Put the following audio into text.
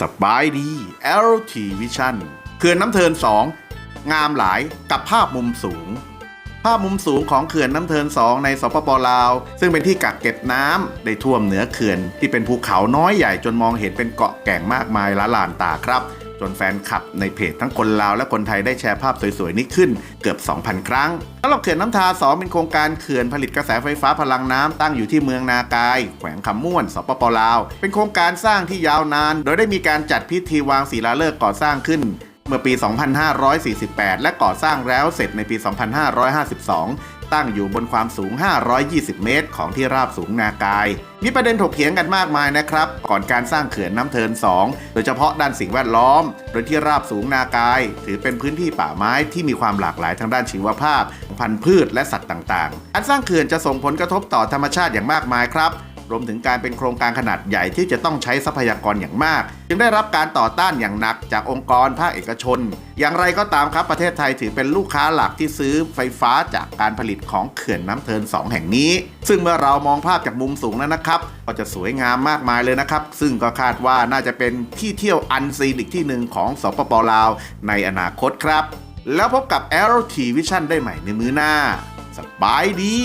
สบายดี LT Vision เขื่อนน้ำเทิน 2 งามหลายกับภาพมุมสูง ภาพมุมสูงของเขื่อนน้ำเทิน 2 ในสปปลาว ซึ่งเป็นที่กักเก็บน้ำได้ท่วมเหนือเขื่อนที่เป็นภูเขาน้อยใหญ่จนมองเห็นเป็นเกาะแก่งมากมายละลานตาครับ จนแฟนคลับในเพจทั้งคนลาวและคนไทยได้แชร์ภาพสวยๆ นี้ขึ้นเกือบ 2,000 ครั้งสำหรับเขื่อนน้ำทา2เป็นโครงการเขื่อนผลิตกระแสไฟฟ้าพลังน้ำตั้งอยู่ที่เมืองนากาย แขวงคำม่วน สปปลาว เป็นโครงการสร้างที่ยาวนาน โดยได้มีการจัดพิธีวางศิลาฤกษ์ก่อสร้างขึ้นเมื่อปี 2548 และก่อสร้างแล้วเสร็จในปี 2552 ตั้งอยู่บนความสูง 520 เมตร ของที่ราบสูงนากาย มีประเด็นถกเถียงกันมากมายนะครับ ก่อนการสร้างเขื่อนน้ำเทิน 2 โดยเฉพาะด้านสิ่งแวดล้อม โดยที่ราบสูงนากาย ถือเป็นพื้นที่ป่าไม้ที่มีความหลากหลายทางด้านชีวภาพ พันธุ์พืชและสัตว์ต่างๆ การสร้างเขื่อนจะส่งผลกระทบต่อธรรมชาติอย่างมากมายครับ รวมถึงการเป็นโครงการขนาดใหญ่ที่จะต้องใช้ทรัพยากรอย่างมาก จึงได้รับการต่อต้านอย่างหนักจากองค์กรภาคเอกชน อย่างไรก็ตามครับประเทศไทยถือเป็นลูกค้าหลักที่ซื้อไฟฟ้าจากการผลิตของเขื่อนน้ำเทิน 2 แห่งนี้ ซึ่งเมื่อเรามองภาพจากมุมสูงแล้วนะครับ ก็จะสวยงามมากมายเลยนะครับ ซึ่งก็คาดว่าน่าจะเป็นที่เที่ยวอันซีนอีกที่หนึ่งของสปปลาว ในอนาคตครับ แล้วพบกับ LT Vision ได้ใหม่ในมือหน้าสบายดี